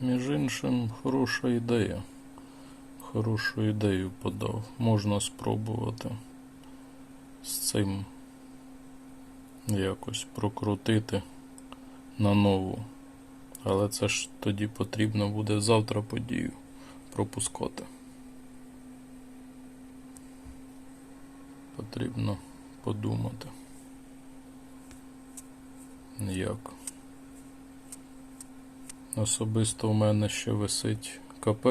Між іншим, хороша ідея. Хорошу ідею подав. Можна спробувати з цим якось прокрутити на нову. Але це ж тоді потрібно буде завтра подію пропускати. Потрібно подумати. Як. Особисто у мене ще висить КП.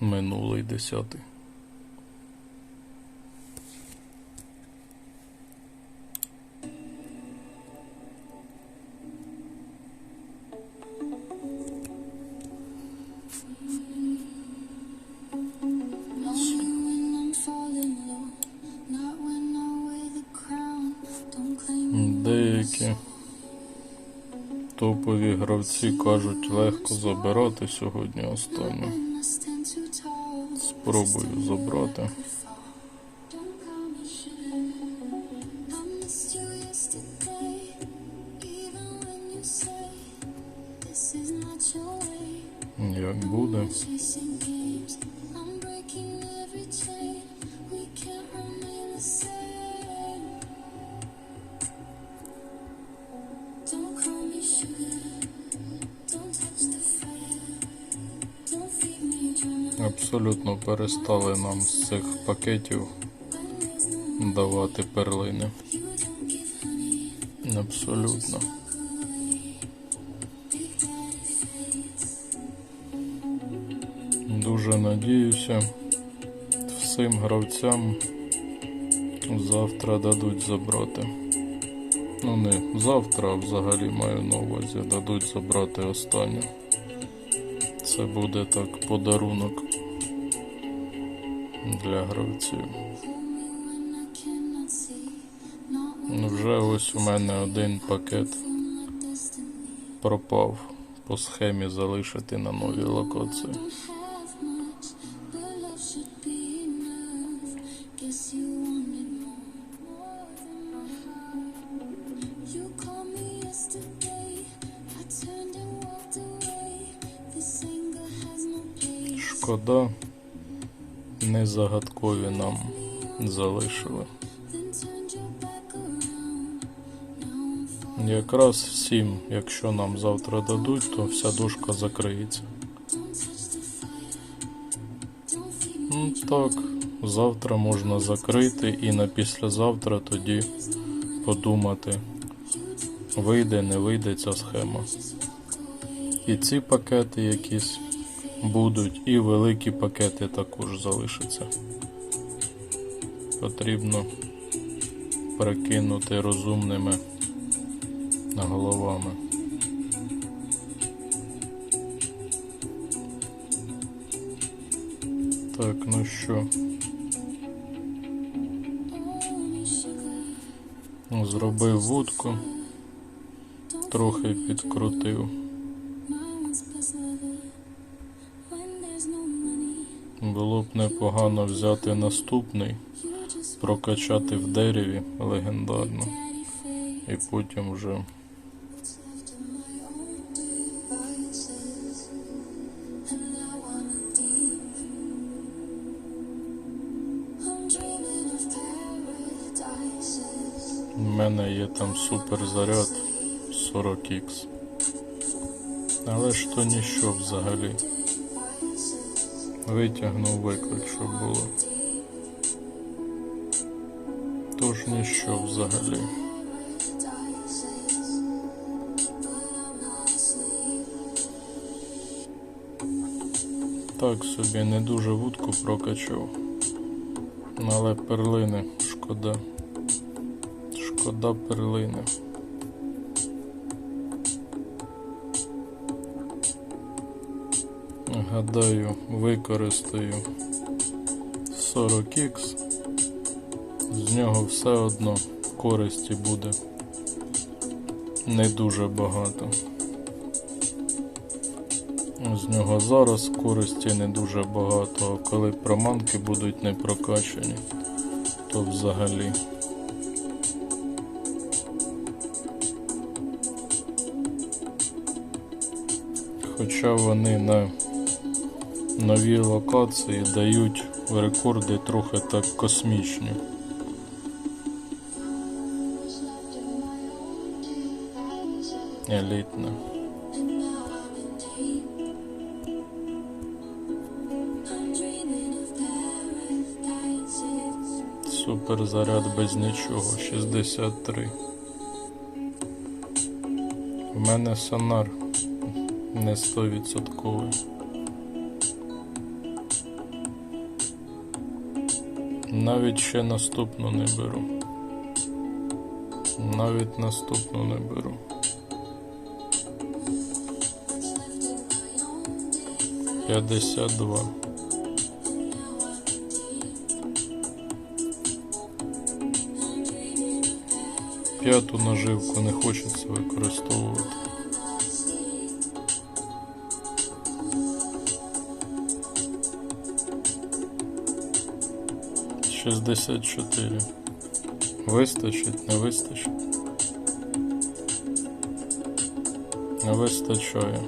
Минулий десятий. Топові гравці кажуть легко забирати сьогодні останню. Спробую забрати. Як call Абсолютно перестали нам з цих пакетів давати перлини. Абсолютно. Дуже надіюся, всім гравцям завтра дадуть забрати. Ну не завтра, а взагалі маю на увазі, дадуть забрати останню. Це буде так подарунок when Ну, Вже ось у мене один пакет пропав по схемі залишити на новій локації. Шкода, Now I'm falling. Якраз всім, якщо нам завтра дадуть, то вся дужка закриється. Ну так, завтра можна закрити і на післязавтра тоді подумати, вийде, не вийде ця схема. І ці пакети якісь будуть, і великі пакети також залишаться. Потрібно прикинути розумними головами. Так, ну що, зробив вудку, трохи підкрутив. Було б непогано взяти наступний, прокачати в дереві легендарно, і потім вже в мене є там суперзаряд 40х. Але ж то ніщо взагалі. Витягнув виклик, щоб було. Тож ніщо взагалі. Так собі не дуже вудку прокачав. Але перлини шкода. Шкода перлини. гадаю, використаю 40 Х, з нього все одно користі буде не дуже багато. З нього зараз користі не дуже багато, а коли проманки будуть не прокачені, то взагалі. Хоча вони на нові локації дають рекорди трохи так космічні. Елітне. Супер заряд без нічого. 63. У мене сонар не 100%. Навіть ще наступну не беру. Навіть наступну не беру. П'ятдесят два. П'яту наживку не хочеться використовувати. Шістдесят чотири. Вистачить, не вистачить. Не вистачає.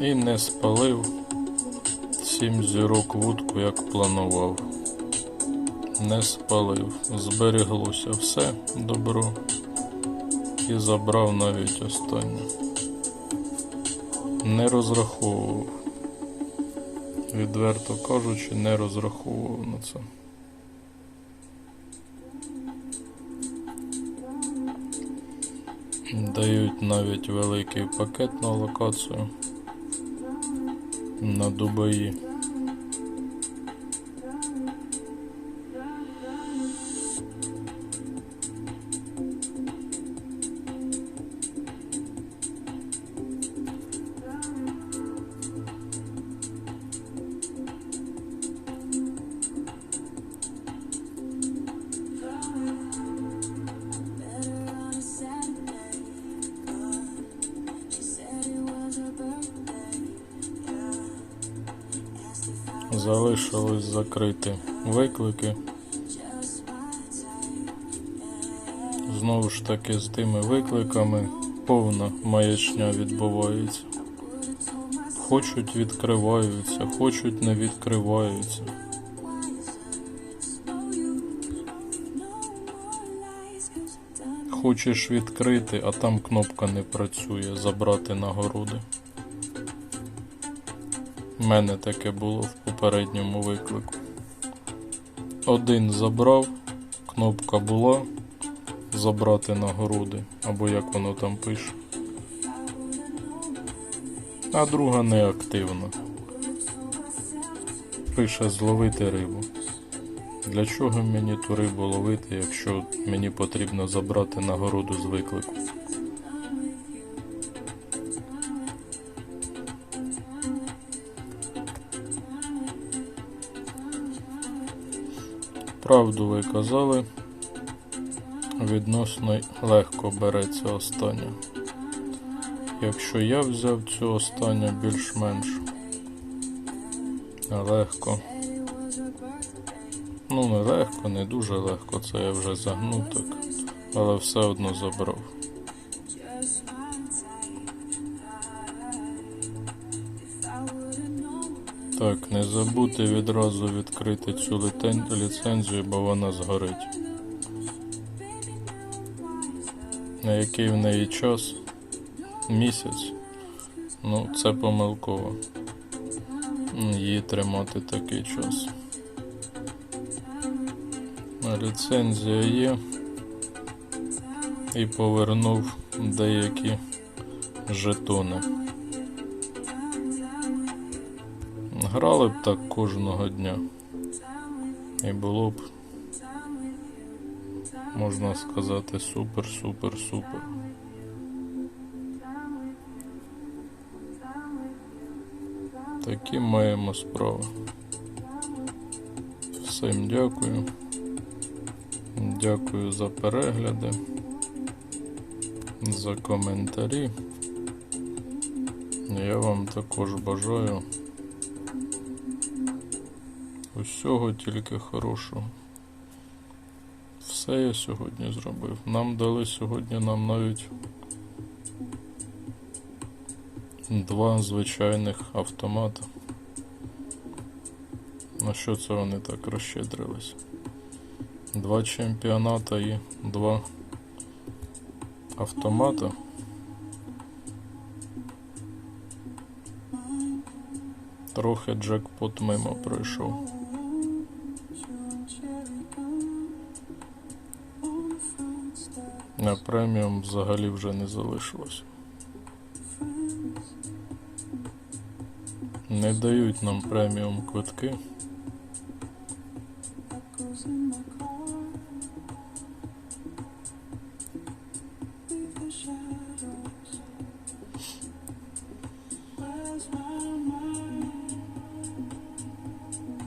І не спалив сім зірок вудку, як планував. Не спалив, збереглося все добро і забрав навіть останнє. Не розраховував. Відверто кажучи, не розраховував на це. Дають навіть великий пакет на локацію на Дубаї. Залишилось закрити виклики. Знову ж таки з тими викликами повна маячня відбувається. Хочуть відкриваються, хочуть не відкриваються. Хочеш відкрити, а там кнопка не працює забрати нагороди. У мене таке було в попередньому виклику. Один забрав, кнопка була забрати нагороди, або як воно там пише. А друга неактивна. Пише зловити рибу. Для чого мені ту рибу ловити, якщо мені потрібно забрати нагороду з виклику? Правду ви казали, відносно легко береться остання. Якщо я взяв цю останню більш-менш легко. Ну, не легко, не дуже легко, це я вже загнув так, але все одно забрав. Так, не забудьте відразу відкрити цю ліцензію, бо вона згорить. На який в неї час? Місяць. Ну, це помилково. Її тримати такий час. Ліцензія є. І повернув деякі жетони. Грали б так кожного дня. І було б, можна сказати, супер, супер, супер. Такі маємо справи. Всім дякую. Дякую за перегляди, за коментарі. Я вам також бажаю усього тільки хорошого. Все я сьогодні зробив. Нам дали сьогодні нам навіть Два звичайних автомата. На що це вони так розщедрились? Два чемпіоната і два автомата. Трохи джекпот мимо пройшов. На преміум взагалі вже не залишилось. Не дають нам преміум квитки.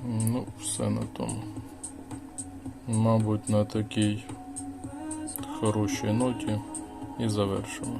Ну, все на тому. Мабуть, на такій хорошій ноті і завершимо.